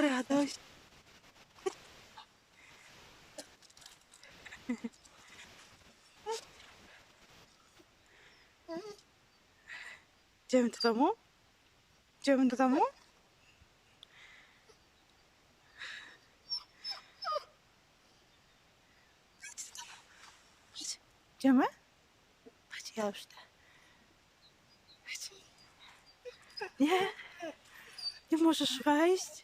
радость. Идем тому? Идем тому? Идем, а? Пожалуйста. Не, не можешь вайсть.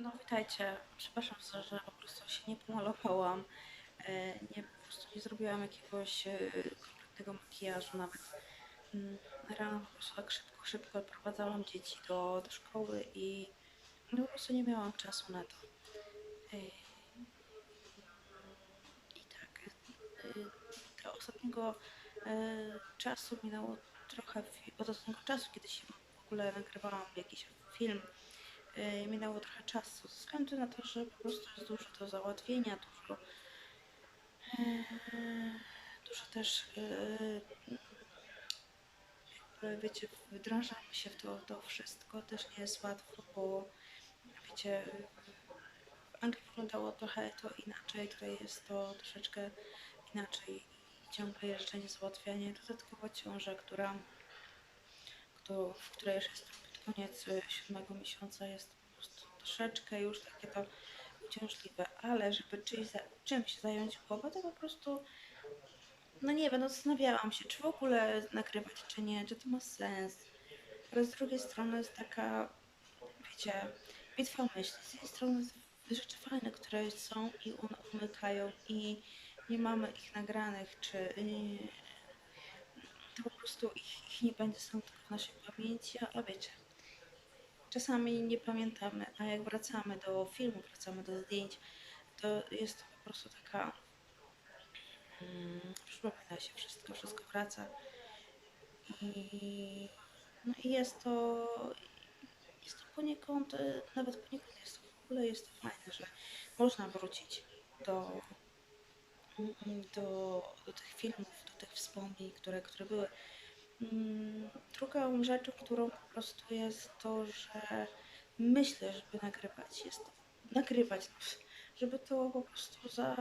No witajcie. Przepraszam, za- że po prostu się nie pomalowałam. E, Nie, po prostu nie zrobiłam jakiegoś e, kompletnego makijażu nawet. Mm, Rano po prostu tak szybko, szybko odprowadzałam dzieci do, do szkoły i no, po prostu nie miałam czasu na to. E, I tak, do ostatniego e, czasu minęło trochę, fi- od ostatniego czasu, kiedy się w ogóle nagrywałam jakiś film, minęło trochę czasu, ze względu na to, że po prostu jest dużo do załatwienia, dużo, e, dużo też, e, jakby, wiecie, wdrażamy się w to, to wszystko, też nie jest łatwo, bo wiecie, w Anglii wyglądało trochę to inaczej, tutaj jest to troszeczkę inaczej ciągle jeżdżenie, załatwianie, dodatkowo ciąża, która, kto, w której już jest koniec y, siódmego miesiąca jest po prostu troszeczkę już takie to uciążliwe, ale żeby czymś, czymś zająć głowę, to po prostu no nie wiem, no zastanawiałam się, czy w ogóle nagrywać, czy nie, czy to ma sens. Ale z drugiej strony jest taka, wiecie, bitwa myśli. Z jednej strony rzeczy fajne, które są i um- umykają i nie mamy ich nagranych, czy yy, to po prostu ich, ich nie będzie są tylko w naszej pamięci, a, a wiecie, czasami nie pamiętamy, a jak wracamy do filmu, wracamy do zdjęć, to jest to po prostu taka mm, przypomina się wszystko, wszystko wraca i no i jest to jest to poniekąd, nawet poniekąd jest to w ogóle jest to fajne, że można wrócić do, mm, do, do tych filmów, do tych wspomnień, które, które były. Mm, Drugą rzeczą, którą po prostu jest to, że myślę, żeby nagrywać, jest nagrywać, żeby to po prostu za,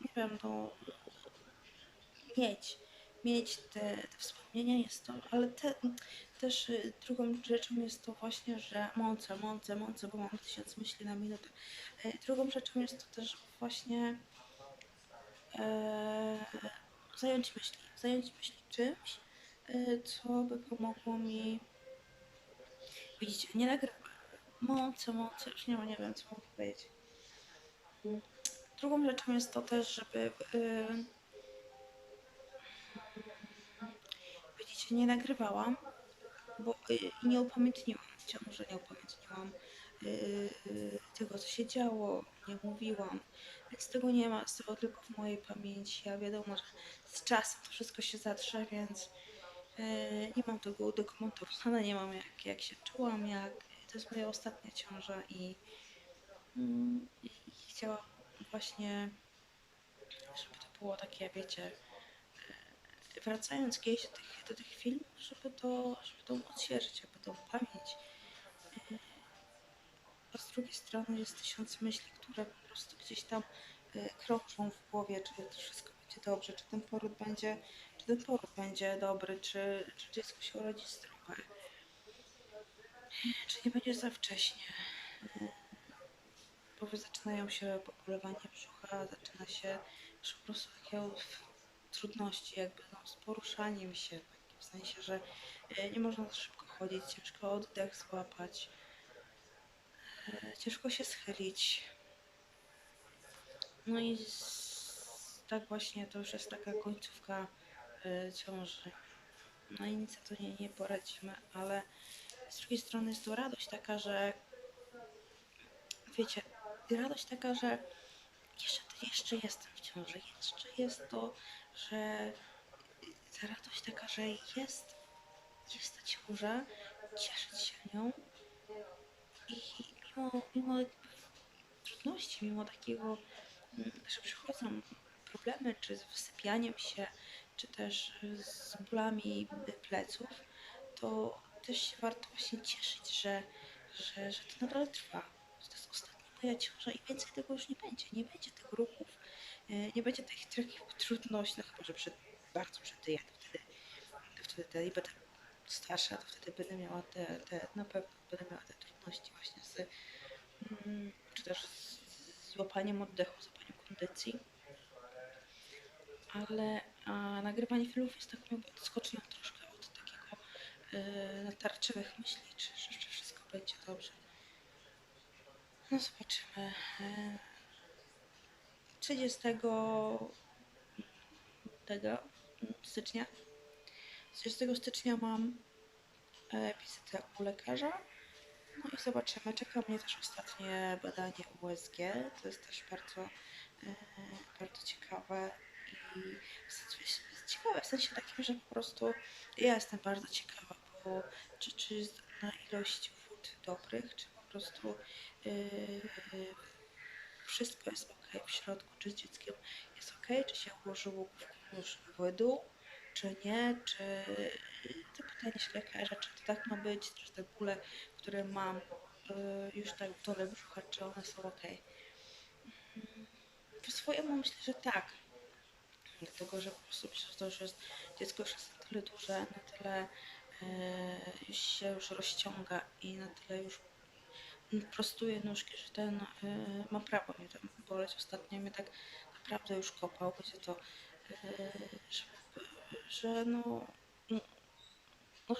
nie wiem, no, mieć, mieć te, te wspomnienia jest to, ale te, też y, drugą rzeczą jest to właśnie, że mące, mące, mące, bo mam tysiąc myśli na minutę. Y, Drugą rzeczą jest to też właśnie e, zająć myśli, zająć myśli czymś, y, co by pomogło mi, widzicie, nie nagrywam, mące, mące, już nie, nie wiem, co mogę powiedzieć. Drugą rzeczą jest to też, żeby y, widzicie, nie nagrywałam, bo y, i nie upamiętniłam, ciągle nie upamiętniłam y, y, tego, co się działo, nie mówiłam, więc tego nie ma, tego tylko w mojej pamięci, a wiadomo, że z czasem to wszystko się zatrze, więc y, nie mam tego udokumentowane, nie mam jak, jak się czułam, jak, to jest moja ostatnia ciąża i, mm, i chciałam właśnie, żeby to było takie, wiecie, wracając kiedyś do tych, do tych filmów, żeby to, żeby to odświeżyć, jakby tą pamięć. Drugiej strony jest tysiąc myśli, które po prostu gdzieś tam yy, krążą w głowie, czy to wszystko będzie dobrze, czy ten poród będzie, czy ten poród będzie dobry, czy, czy dziecko się urodzi zdrowe, czy nie będzie za wcześnie. Bo zaczynają się pobolewanie brzucha, zaczyna się po prostu takie trudności jakby no, z poruszaniem się, takim w sensie, że e, nie można za szybko chodzić, ciężko oddech złapać, ciężko się schylić. No i z, tak właśnie to już jest taka końcówka e, ciąży. No i nic to nie, nie poradzimy, ale z drugiej strony jest to radość taka, że wiecie, radość taka, że jeszcze, jeszcze jestem w ciąży, jeszcze jest to, że ta radość taka, że jest, jest ta ciąża, cieszyć się nią mimo, mimo trudności, mimo takiego, mm, że przychodzą problemy, czy z wysypianiem się, czy też z bólami pleców, to też się warto właśnie cieszyć, że, że, że to nadal trwa, że to jest ostatnia moja ciąża i więcej tego już nie będzie. Nie będzie tych ruchów, e, nie będzie tych takich trudności, no chyba, że przed, bardzo przetyję, to wtedy, wtedy te, starsza, to wtedy będę miała te, te, na pewno będę miała te trudności właśnie z, mm, czy też z, z łapaniem oddechu, z łapaniem kondycji. Ale a, nagrywanie filmów jest taką odskocznią troszkę od takiego e, natarczywych myśli, czy, czy, czy wszystko będzie dobrze. No zobaczymy. E, 30 tego stycznia. 30 stycznia mam e, wizytę u lekarza. No i zobaczymy. Czeka mnie też ostatnie badanie USG. To jest też bardzo, e, bardzo ciekawe. I w sensie- ciekawe w sensie takim, że po prostu ja jestem bardzo ciekawa, bo czy, czy jest na ilość wód dobrych, czy po prostu yy, wszystko jest ok w środku, czy z dzieckiem jest ok, czy się ułożyło główką już w czy nie, czy to pytanie się lekarza, czy to tak ma być, czy te bóle, które mam yy, już tak w dole brzucha, czy one są ok. Po swojemu myślę, że tak. Dlatego, że po prostu myślę, że to już jest, dziecko już jest na tyle duże, na tyle już się już rozciąga i na tyle już prostuje nóżki, że ten e, ma prawo mnie tam boleć. Ostatnio mnie tak naprawdę już kopał, gdzie to, że, że no, no,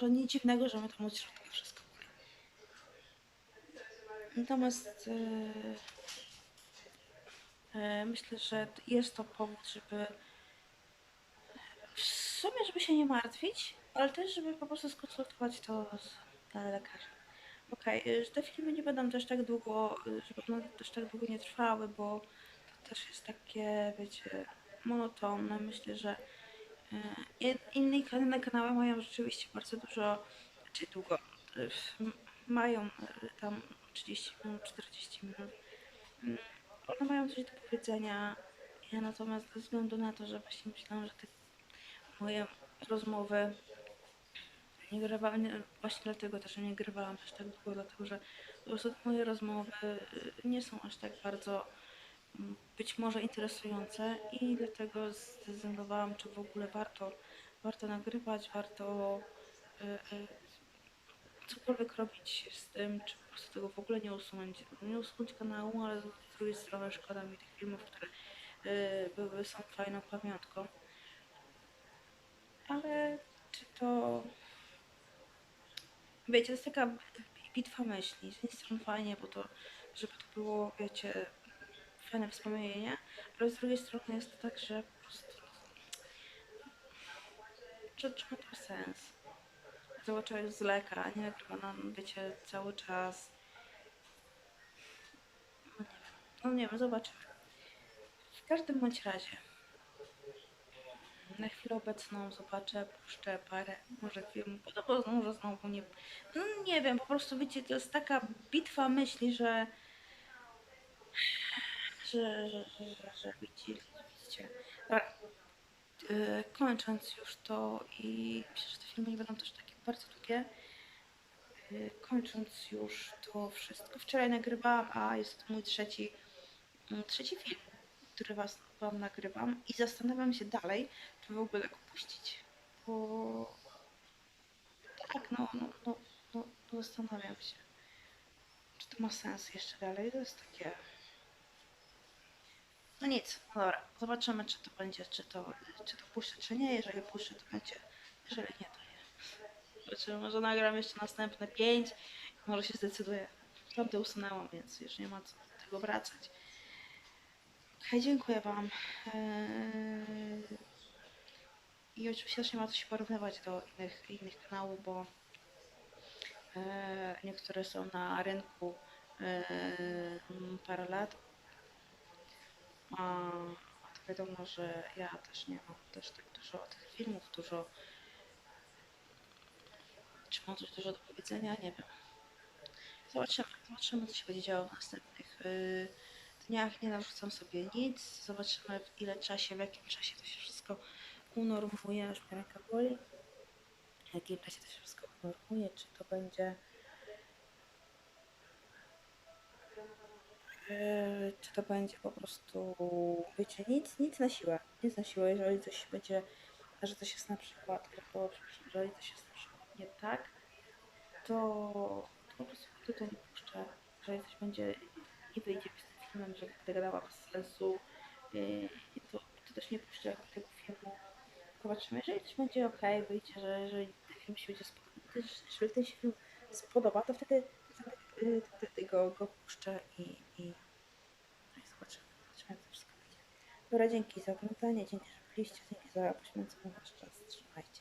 no, nic dziwnego, że my tam od środka wszystko boli. Natomiast e, e, myślę, że jest to powód, żeby w sumie, żeby się nie martwić, ale też, żeby po prostu skonsultować to z e, lekarzem. Okej, y, że te filmy nie będą też tak długo, y, żeby one też tak długo nie trwały, bo to też jest takie, wiecie, monotonne. Myślę, że inne, inne kanały mają rzeczywiście bardzo dużo, czy długo, mają y, tam 30 minut, 40 minut. Mm, One mają coś do powiedzenia. Ja natomiast ze względu na to, że właśnie myślałam, że te moje rozmowy nie grywałam, nie, właśnie dlatego też nie grywałam też tak długo, dlatego że po prostu moje rozmowy y, nie są aż tak bardzo mm, być może interesujące i dlatego zdecydowałam, czy w ogóle warto, warto nagrywać, warto y, y, cokolwiek robić z tym, czy po prostu tego w ogóle nie usunąć. Nie usunąć kanału, ale z drugiej strony szkoda mi tych filmów, które y, były, są fajną pamiątką. Ale czy to Wiecie, to jest taka bitwa myśli. Z jednej strony fajnie, bo to, żeby to było, wiecie, fajne wspomnienie, ale z drugiej strony jest to tak, że po prostu czy, czy ma to sens? Cały czas z leka, nie nagrywa nam, wiecie, cały czas. No nie wiem, no nie wiem, zobaczymy. W każdym bądź razie. Na chwilę obecną zobaczę, puszczę parę może filmów, bo to może znowu nie... No nie wiem, po prostu wiecie, to jest taka bitwa myśli, że... Że, że, że, że, widzicie. Dobra. E, kończąc już to i myślę, że te filmy nie będą też takie bardzo długie. E, kończąc już to wszystko. Wczoraj nagrywałam, a jest to mój trzeci, mm, trzeci film, który was, wam nagrywam i zastanawiam się dalej, czy w ogóle go puścić. Bo tak, no, no, no, no, no zastanawiam się. Czy to ma sens jeszcze dalej? To jest takie. No nic, dobra. Zobaczymy, czy to będzie, czy to, czy to puszczę, czy nie. Jeżeli puszczę, to będzie. Jeżeli nie, to nie. Zobaczymy, może nagram jeszcze następne pięć. Może się zdecyduję. Tamte usunęłam, więc już nie ma co do tego wracać. Okej, dziękuję Wam. Eee, I oczywiście też nie ma co się porównywać do innych, innych kanałów, bo e, niektóre są na rynku e, m, parę lat. A, wiadomo, że ja też nie mam też tak dużo tych filmów, dużo. Czy mam coś dużo do powiedzenia? Nie wiem. Zobaczymy, zobaczymy co się będzie działo w następnych y, dniach. Nie narzucam sobie nic. Zobaczymy w ile czasie, w jakim czasie to się wszystko unormuje, aż mnie ręka boli. W jakim czasie to się wszystko unormuje, czy to będzie Yy, czy to będzie po prostu, wiecie, nic, nic na siłę, nic na siłę, jeżeli coś będzie, że coś jest na przykład, o, przepraszam, jeżeli coś jest na przykład nie tak, to, to po prostu to nie puszczę. Jeżeli coś będzie, nie wyjdzie z filmem, że będę bez sensu, yy, to, to też nie puszczę tego filmu. Zobaczymy, jeżeli coś będzie ok, wyjdzie, że jeżeli ten film się będzie spodobał, jeżeli ten film spodoba, to wtedy, wtedy, yy, wtedy go, go puszczę i, i, no i zobaczymy, zobaczymy jak to wszystko wyjdzie. Dobra, dzięki za oglądanie, dzięki, że byliście, dzięki za poświęcony wasz czas. Trzymajcie